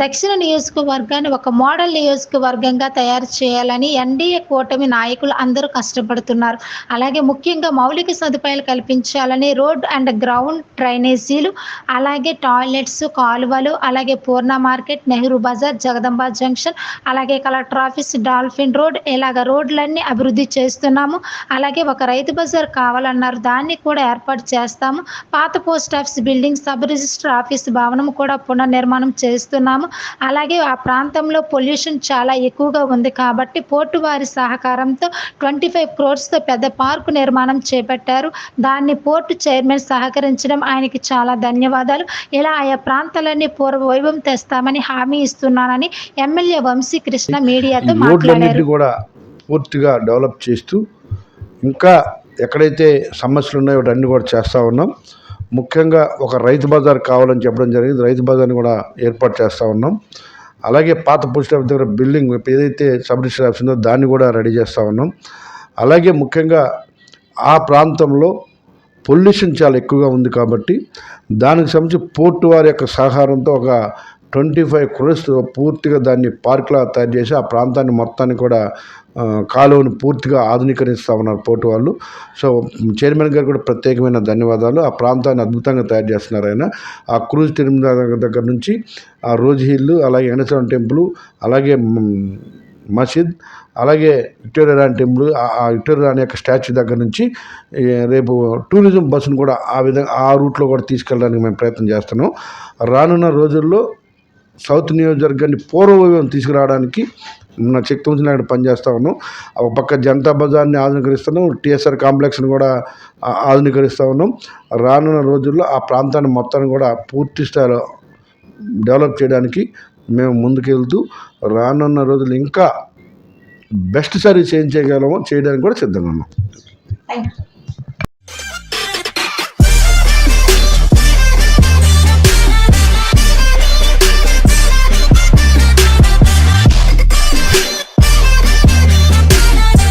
దక్షిణ నియోజకవర్గాన్ని ఒక మోడల్ నియోజకవర్గంగా తయారు చేయాలని ఎన్డీఏ కూటమి నాయకులు అందరూ కష్టపడుతున్నారు. అలాగే ముఖ్యంగా మౌలిక సదుపాయాలు కల్పించాలని రోడ్ అండ్ గ్రౌండ్ డ్రైనేజీలు అలాగే టాయిలెట్స్ కాలువలు అలాగే పూర్ణ మార్కెట్ నెహ్రూ బజార్ జగదంబ జంక్షన్ అలాగే కలెక్టర్ ఆఫీస్ డాల్ఫిన్ రోడ్ ఇలాగ రోడ్లన్నీ అభివృద్ధి చేస్తున్నాము. అలాగే ఒక రైతు బజార్ కావాలన్నారు దాన్ని కూడా ఏర్పాటు చేస్తాము. పాత post office building sub register office భవనం కూడా పునర్నిర్మాణం చేస్తున్నాము. అలాగే ఆ ప్రాంతంలో పొల్యూషన్ చాలా ఎక్కువగా ఉంది కాబట్టి పోర్టు వారి సహకారంతో ట్వంటీ ఫైవ్ క్రోర్స్తో పెద్ద పార్కు నిర్మాణం చేపట్టారు. దాన్ని పోర్టు చైర్మన్ సహకరించడం ఆయనకి చాలా ధన్యవాదాలు. ఇలా ఆయా ప్రాంతాలన్నీ పూర్వ వైభవం తెస్తామని హామీ ఇస్తున్నానని ఎమ్మెల్యే వంశీ కృష్ణ మీడియాతో మాట్లాడారు. కూడా పూర్తిగా డెవలప్ చేస్తూ ఇంకా ఎక్కడైతే సమస్యలు ఉన్నాయో వాటన్ని కూడా చేస్తూ ఉన్నాం. ముఖ్యంగా ఒక రైతు బజార్ కావాలని చెప్పడం జరిగింది. రైతు బజార్ని కూడా ఏర్పాటు చేస్తూ ఉన్నాం. అలాగే పాత పోస్ట్ ఆఫీస్ దగ్గర బిల్డింగ్ ఏదైతే సబ్ రిజిస్టర్ ఆఫీస్ ఉందో దాన్ని కూడా రెడీ చేస్తూ ఉన్నాం. అలాగే ముఖ్యంగా ఆ ప్రాంతంలో పొల్యూషన్ చాలా ఎక్కువగా ఉంది కాబట్టి దానికి సంబంధించి పోర్టు వారి యొక్క సహకారంతో ఒక ట్వంటీ ఫైవ్ క్రోర్స్ పూర్తిగా దాన్ని పార్క్లా తయారు చేసి ఆ ప్రాంతాన్ని మొత్తాన్ని కూడా కాలువను పూర్తిగా ఆధునీకరిస్తూ ఉన్నారు పోర్టు వాళ్ళు. సో చైర్మన్ గారు కూడా ప్రత్యేకమైన ధన్యవాదాలు. ఆ ప్రాంతాన్ని అద్భుతంగా తయారు చేస్తున్నారు ఆయన. ఆ క్రూజ్ టెర్మినల్ దగ్గర- దగ్గర నుంచి ఆ రోజ్ హిల్ అలాగే వెంకటేశ్వరం టెంపుల్ అలాగే మసీద్ అలాగే విక్టోరియా రాణి టెంపుల్ ఆ- విక్టోరియా రాణి యొక్క స్టాచ్యూ దగ్గర నుంచి రేపు టూరిజం బస్సును కూడా ఆ విధంగా ఆ రూట్లో కూడా తీసుకెళ్ళడానికి మేము ప్రయత్నం చేస్తున్నాం. రానున్న రోజుల్లో సౌత్ నియోజకవర్గాన్ని పూర్వవైభవం తీసుకురావడానికి మన శక్తి ఉంచి నేను పనిచేస్తా ఉన్నాం. ఒక పక్క జనతా బజార్ని ఆధునీకరిస్తున్నాం. టీఎస్ఆర్ కాంప్లెక్స్ని కూడా ఆధునీకరిస్తూ ఉన్నాం. రానున్న రోజుల్లో ఆ ప్రాంతాన్ని మొత్తాన్ని కూడా పూర్తి స్థాయిలో డెవలప్ చేయడానికి మేము ముందుకెళ్తూ రానున్న రోజులు ఇంకా బెస్ట్ సర్వీస్ ఏం చేయగలమో చేయడానికి కూడా సిద్ధంగా ఉన్నాం.